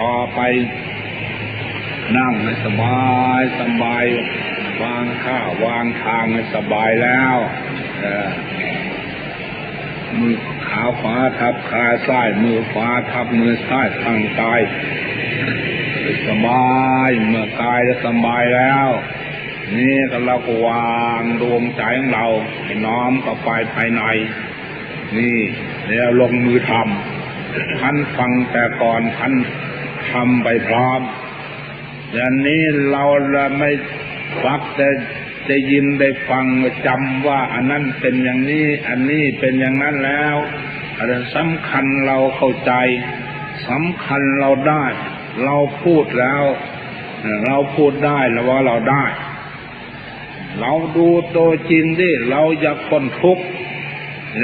ต่อไป นั่งให้สบายสบายวางข้าวางทางให้สบายแล้วมือขาขวาทับขาซ้ายมือขวาทับมือซ้ายทางกายสบายเมื่อกายจะสบายแล้ว นี่ก็เราก็วางดวงใจของเราให้น้อมเข้าไปภายใน นี่แล้วลงมือทำท่านฟังแต่ก่อนท่าน ทำไปพร้อมอย่างนี้เราละไม่ฟักแต่ได้ยินได้ฟังจำว่า อันนั้นเป็นอย่างนี้ อันนี้เป็นอย่างนั้นแล้วอันสำคัญเราเข้าใจสำคัญเราได้ เราพูดแล้ว เราพูดได้แล้วว่าเราได้ เราดูตัวจริงดิเราอยากคนทุกข์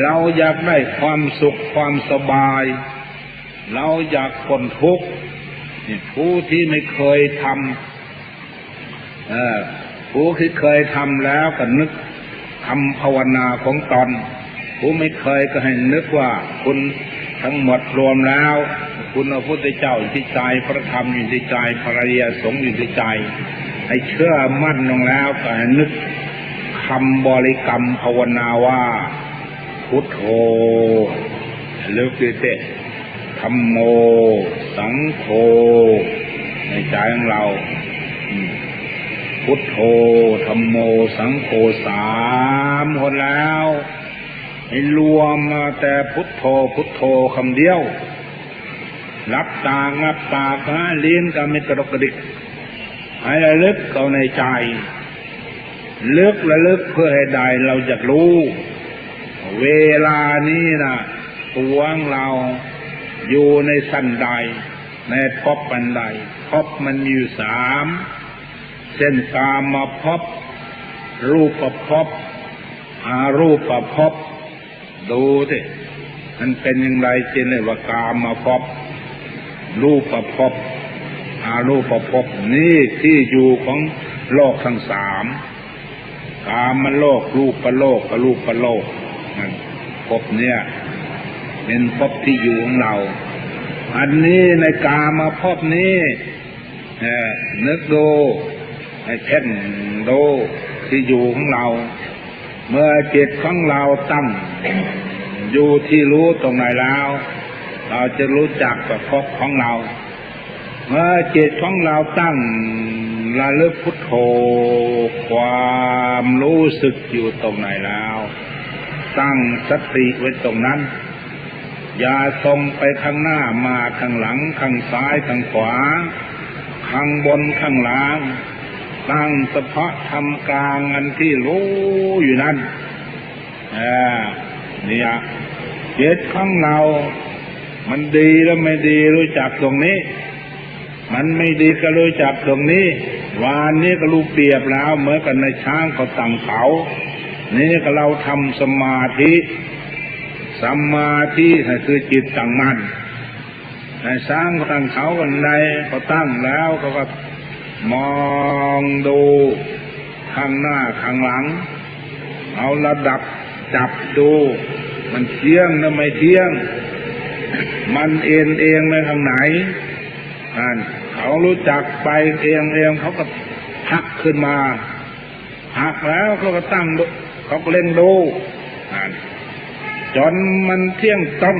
เราอยากได้ความสุขความสบาย เราอยากคนทุกข์ ผู้ที่ไม่เคยทำผู้ที่เคยทำแล้วก็นึกทำภาวนาของตนผู้ไม่เคยก็ให้นึกว่าคุณทั้งหมดรวมแล้ว คุณพระพุทธเจ้าอยู่ที่ใจพระธรรมอยู่ที่ใจพระริยสงฆ์อยู่ที่ใจ ให้เชื่อมั่นลงแล้วก็ให้นึกคำบริกรรมภาวนาว่าพุทโธลึกดิเตธรรมโม สังโฆในใจของเรา พุทโธธรรมโม สังโฆสามคนแล้วให้รวมมาแต่พุทโธพุทโธคำเดียว รับตางับตาข้าลิ้นก็ไม่กระดกกระดิกให้ระลึกเข้าในใจลึกระลึกเพื่อให้ได้เราจะรู้ เวลานี้นะตัวงเรา อยู่ในสั้นใดในภพปันใดภพมันมีอยู่สามเส้นกามมาภพรูปประภพอารูปประภพดูสิมันเป็นอย่างไรเจนเลยว่ากามมาภพรูปประภพอารูปประภพนี่ที่อยู่ของโลกทั้งสามกามมันโลกรูปประโลกกับรูปประโลกนั่นภพเนี่ย เป็นภพที่อยู่ของเรา อันนี้ในกามาภพนี้เนึกดูให้เพ่นดูที่อยู่ของเรา เมื่อจิตของเราตั้งอยู่ที่รู้ตรงไหนแล้ว เราจะรู้จักกับภพของเรา เมื่อจิตของเราตั้งระลึกพุทโธความรู้สึกอยู่ตรงไหนแล้ว ตั้งสติไว้ตรงนั้น อย่าส่งไปข้างหน้ามาข้างหลังข้างซ้ายข้างขวา ข้างบนข้างล่างตั้งเฉพาะทำกลางอันที่รู้อยู่นั้นเนี่ยเจตของเรา มันดีแล้วไม่ดีรู้จักตรงนี้ มันไม่ดีก็รู้จักตรงนี้ วานนี้ก็รู้เปรียบแล้วเหมือนกันในช้างเขาตั้งเขา นี่ก็เราทำสมาธิ สมาธิคือจิตตั้งมั่นในสร้างเขาตั้งเขากันใดเขาตั้งแล้วเขาก็มองดูข้างหน้าข้างหลัง เอาระดับจับดู มันเที่ยงหรือไม่เที่ยง มันเอ็นเองไปทางไหนนั่นเขารู้จักไปเองเองเขาก็พักขึ้นมาหักแล้วเขาก็ตั้งเขาก็เล่นดูนั่น จนมันเที่ยงต้อง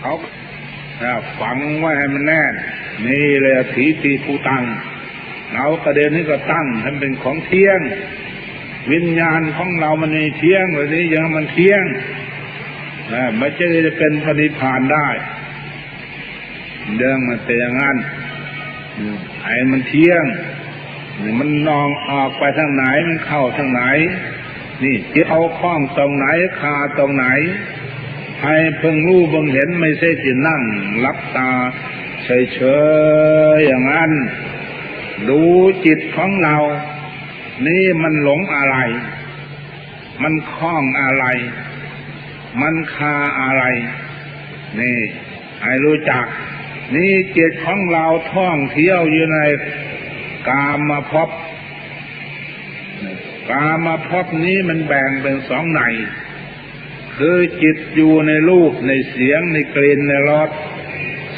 เขาฝังไว้ให้มันแน่นนี่เลยถีตีผู้ตังเราประเด็นนี้ก็ตั้งให้เป็นของเที่ยง วิญญาณของเรามันมีเที่ยงแบบนี้ยังมันเที่ยงไม่ใช่จะเป็นพระนิพานได้เรื่องมันเป็นอย่างนั้นไอ้มันเที่ยงมันนองออกไปทางไหนมันเข้าทางไหน นี่จะเอาคล้องตรงไหนคาตรงไหน ให้เพิ่งรู้เบิ่งเห็นไม่ใช่ที่นั่งรับตาเฉยๆอย่างนั้น ดูจิตของเรา นี่มันหลงอะไร มันคล้องอะไร มันคาอะไร นี่ให้รู้จัก นี่จิตของเราท่องเที่ยวอยู่ในกามาพบ กามาพบนี้มันแบ่งเป็นสองในคือจิตอยู่ในรูปในเสียงในกลิ่นในรส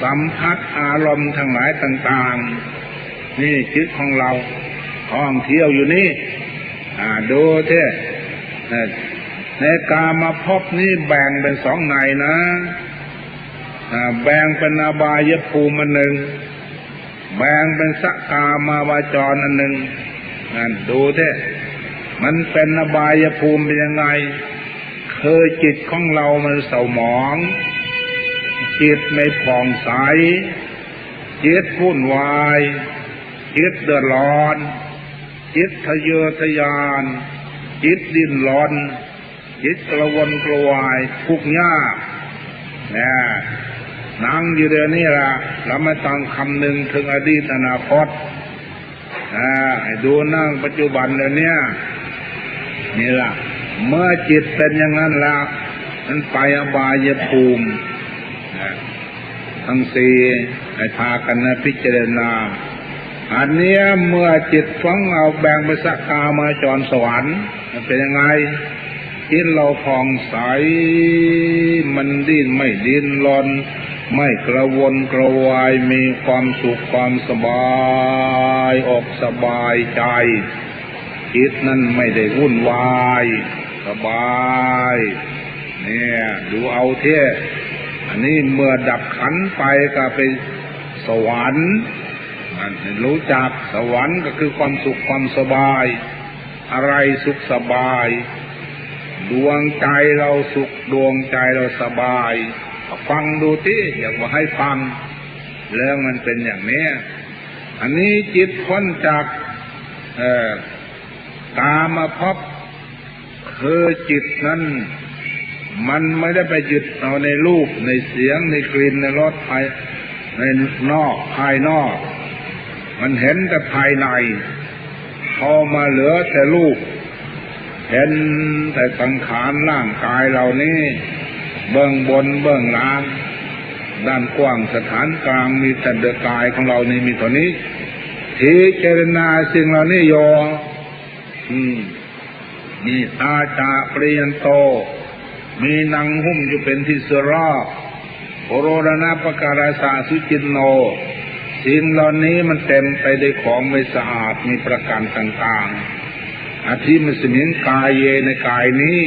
สัมผัสอารมณ์ทั้งหลายต่าง ๆ นี่จิตของเราท่องเที่ยวอยู่นี่ดูเท่ในกามาพบนี่แบ่งเป็นสองในนะแบ่งเป็นอบายภูมิอันหนึ่ง แบ่งเป็นสกามาวาจรอันหนึ่งนั่นดูเท่ มันเป็นอบายภูมิเป็นยังไง คือจิตของเรามันเศร้าหมอง จิตไม่ผ่องใส จิตวุ่นวาย จิตเดือดร้อน จิตทะเยอทะยาน จิตดิ้นรนจิตกระวนกระวายทุกข์ยากเนี่ยนั่งอยู่เดี๋ยวนี้ละเราไม่ต้องคำนึงถึงอดีตอนาคตอ่าให้ดูนั่งปัจจุบันเดี๋ยวนี้ นี่ละเมื่อจิตเป็นอย่างนั้นแล้วมันไปอบายภูมิทั้งสี่ให้พากันนะพิจารณา อันเนี้ยเมื่อจิตฟังเอาแบ่งไปสักกามาจรสวรรค์มันเป็นยังไงจิตเราผ่องใสมันดิ้นไม่ดิ้นรนไม่กระวนกระวายมีความสุขความสบาย อกสบายใจ จิตนั้นไม่ได้วุ่นวาย สบาย เนี่ยดูเอาเท่อันนี้เมื่อดับขันไปก็ไปสวรรค์อันนี้รู้จักสวรรค์ก็คือความสุขความสบาย อะไรสุขสบาย ดวงใจเราสุขดวงใจเราสบาย ฟังดูที่อยากว่าให้ฟังเรื่องมันเป็นอย่างนี้ อันนี้จิตพ้นจาก เอ่อ กามาพบคือจิตนั้น มันไม่ได้ไปยึดเอาในรูปในเสียงในกลิ่นในรสภายในนอกภายนอก มันเห็นแต่ภายใน พอมาเหลือแต่รูป เห็นแต่สังขารร่างกายเหล่านี้ เบื้องบนเบื้องล่าง ด้านกว้างสถานกลางมีแต่เดกายของเรานี่มีเท่านี้ทีเจรณาสิ่งเหล่านี้โยอื มีตาจาเปริยันโต มีนางหุ้มอยู่เป็นที่สรอโอรรณปการาสาสุจินโนสิ่งเหล่านี้มันเต็มไปด้วยของไม่สะอาดมีประการต่างๆอาทิมสมิงกายเยในกายนี้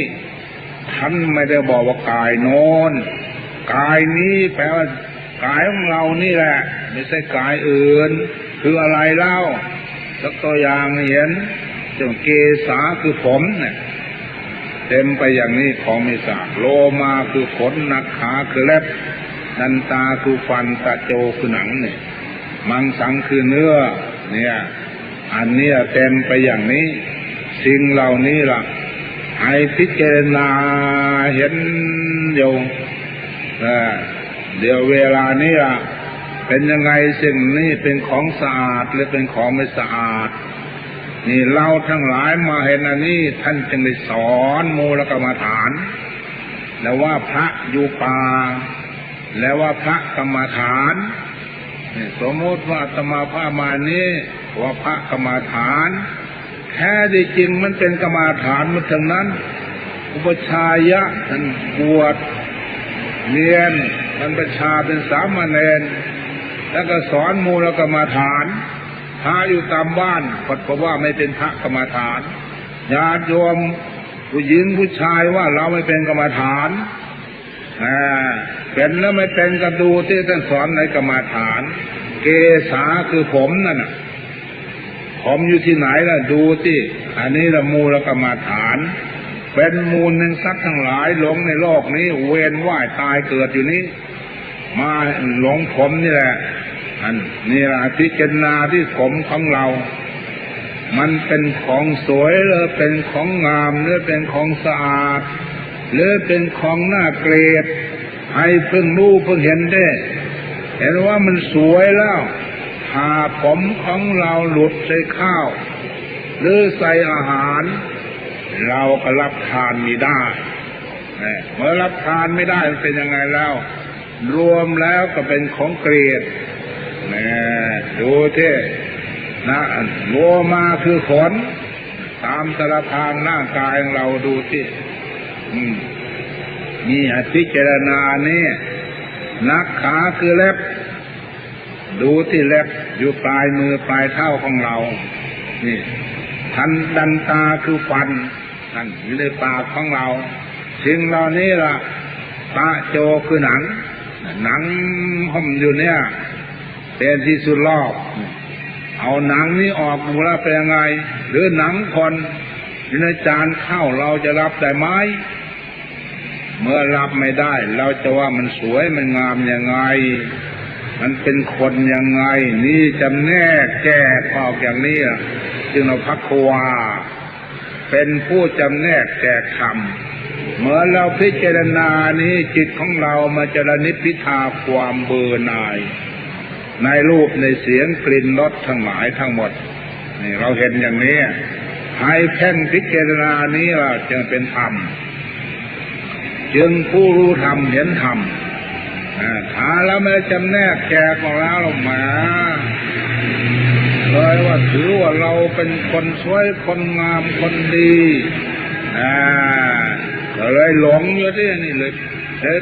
ท่านไม่ได้บอกว่ากายโน้นกายนี้แปลว่ากายของเรานี่แหละ ไม่ใช่กายอื่น คืออะไรเล่าสักตัวอย่างเห็น เจ้าเกษาคือผมเนี่ยเต็มไปอย่างนี้ของไม่สะอาดโลมาคือขนนักขาคือเล็บนันตาคือฟันตะโจคือหนังเนี่ยมังสังคือเนื้อ เนี่ย อันนี้เต็มไปอย่างนี้ สิ่งเหล่านี้ล่ะให้พิจารณาเห็นโยงเอ่เดี๋ยวเวลานี้ล่ะ เป็นยังไงสิ่งนี้เป็นของสะอาดหรือเป็นของไม่สะอาด นี่เราทั้งหลายมาเห็นอันนี้ ท่านจึงได้สอนมูลกรรมฐาน แล้วว่าพระอยู่ป่าแล้วว่าพระกรรมฐานสมมติว่าตมาพามานี้ว่าพระกรรมฐานแท้ที่จริงมันเป็นกรรมฐานมันทั้งนั้น อุปชายะท่านบวชเรียนบรรพชาเป็นสามเณรแล้วก็สอนมูลกรรมฐาน พระอยู่ตามบ้านปัดเพราะว่าไม่เป็นพระกรรมฐานญาติโยมผู้หญิงผู้ชายว่าเราไม่เป็นกรรมฐานอ่าเป็นแล้วไม่เป็นก็ดูที่ท่านสอนในกรรมฐาน เกษาคือผมนั่นน่ะผมอยู่ที่ไหนล่ะดูที่อันนี้ละมูลกรรมฐาน เป็นมูลหนึ่งสัตว์ทั้งหลายหลงในโลกนี้ เวียนว่ายตายเกิดอยู่นี้ มาหลงผมนี่แหละ อันนี่แหละพิจารณาที่ผมของเรา มันเป็นของสวยหรือเป็นของงามหรือเป็นของสะอาด หรือเป็นของน่าเกลียดให้เพิ่งรู้เพิ่งเห็นได้ เห็นว่ามันสวยแล้วหาผมของเราหลุดใส่ข้าว หรือใส่อาหาร เราก็รับทานไม่ได้เมื่อรับทานไม่ได้มันเป็นยังไงแล้ว รวมแล้วก็เป็นของเกลียด นี่ดูที่นะโลมาคือขน ตามสารพานร่ากายของเราดูที่มนี่พิจารณาเนี่ยนักขาคือเล็บ ดูที่เล็บอยู่ปลายมือปลายเท้าของเรา นี่ทันดันตาคือฟันนั่นอยู่ในปากของเรา สิ่งเหล่านี้ล่ะตาโจคือหนัง หนังห่มอยู่เนี่ย เป็นที่สุดรอบเอาหนังนี้ออกดูลวเป็นยังไง หรือหนังคนอยู่ในจานข้าวเราจะรับได้ไหมเมื่อรับไม่ได้ เราจะว่ามันสวยมันงามยังไง มันเป็นคนยังไง นี่จำแนกแก้ออกอย่างนี้จึงเราพักควาเป็นผู้จำแนกแจกคำเมื่อเราพิจารณานี้จิตของเรามาจรนิพพิทาความเบื่อหน่าย ในรูปในเสียงกลิ่นรสทั้งหลายทั้งหมด นี่เราเห็นอย่างนี้ให้เพ่งพิจารณานี้ล่ะจึงเป็นธรรม จึงผู้รู้ธรรมเห็นธรรมถ้าเราไม่ได้จำแนกแจกออกแล้วเรามาเลยว่าถือว่าเราเป็นคนสวยคนงามคนดีอ่าเลยหลงอยู่ที่นี่เลย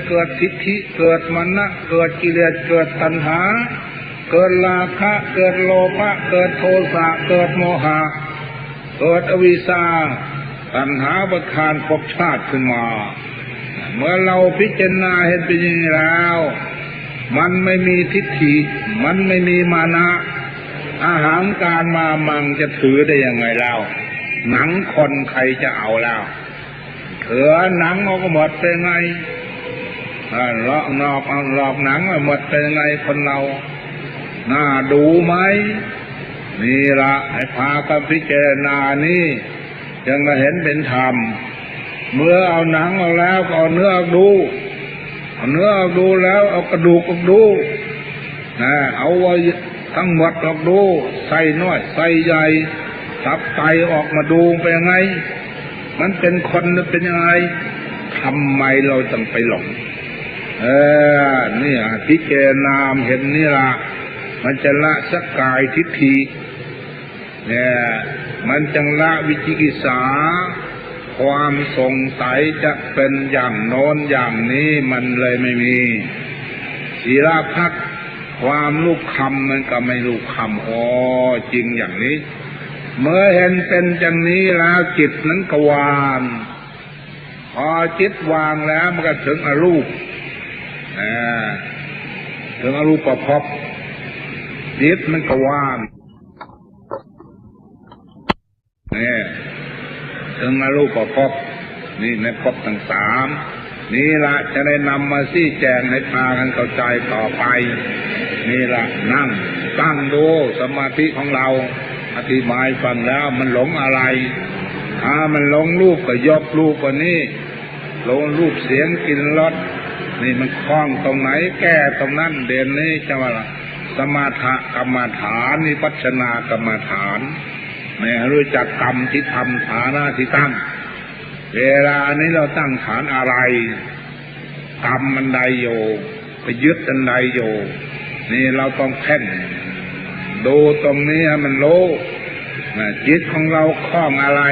เกิดทิฏฐิเกิดมณะเกิดกิเลสเกิดตัณหา เกิดราคะ เกิดโลภะเกิดโทสะเกิดโมหะ เกิดอวิชชาตัณหาประทานภพชาติขึ้นมา เมื่อเราพิจารณาเห็นเป็นอย่างนี้แล้ว มันไม่มีทิฏฐิ มันไม่มีมานะ อาหารการมามังจะถือได้ยังไงแล้วหนังคนใครจะเอาแล้วเถือหนังเอาก็หมดเป็นไงอ่าเลาะนอกเอาหลอกหนังหมดเป็นไงคนเรา น่าดูไหมนี่ละให้พากันพิจารณานี่ยังมาเห็นเป็นธรรม เมื่อเอาหนังออกแล้วก็เอาเนื้อออกดูเอาเนื้อออกดูแล้วเอากระดูกออกดูนะเอาไว้ทั้งหมดออกดูใส่น้อยใส่ใหญ่ตับไตออกมาดูเป็นยังไง มันเป็นคนเป็นยังไงทำไมเราต้องไปหลงเออนี่พิจารณาเห็นนี่ละ มันจะละสกกายทิฏฐิเนี่ยมันจังละวิจิกิจฉาความสงสัยจะเป็นอย่างโน้นอย่างนี้มันเลยไม่มีศีลพักความลูกคำมันก็ไม่ลูกคำอ๋อจริงอย่างนี้ เมื่อเห็นเป็นอย่างนี้แล้วจิตนั้นก็วางพอจิตวางแล้วมันก็ถึงอรูปอ่าถึงอรูปประพบ จิตมันก็ว่างนี่ถึงอรูปประพบนี่ในภพทั้งสามนี่ละจะได้นำมาซี่แจงให้พากันเข้าใจต่อไป นี่ละนั่ง ตั้งดูสมาธิของเรา อธิบายฟังแล้วมันหลงอะไร ถ้ามันหลงรูปก็ยกรูปกว่านี้หลงรูปเสียงกินรสนี่มันคล้องตรงไหนแก้ตรงนั้นเด่นนี้จะว่าละ สมาธกรรมฐานนิพัชนากรรมฐานไม่รู้จักกรรมที่ทำฐานะที่ตั้ง เวลานี้เราตั้งฐานอะไร กรรมมันใดโยไปยึดอันใดโยนี่เราต้องแพ่นดูตรงนี้มันรู้นจิตของเราคล้องอะไร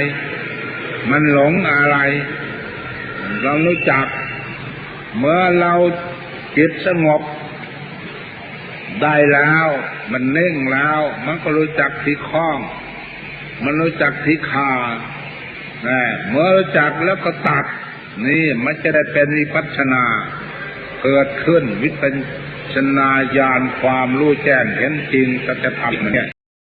มันหลงอะไร เรารู้จัก เมื่อเราจิตสงบ ได้แล้ว มันเน่งแล้ว มันก็รู้จักที่คล้อง มันรู้จักที่ขานะเมื่อรู้จักแล้วก็ตัด นี่มันจะได้เป็นวิปัสนา เกิดขึ้นวิปัสสนาญาณความรู้แจ้งเห็นจริงสัจธรรมเนี่ย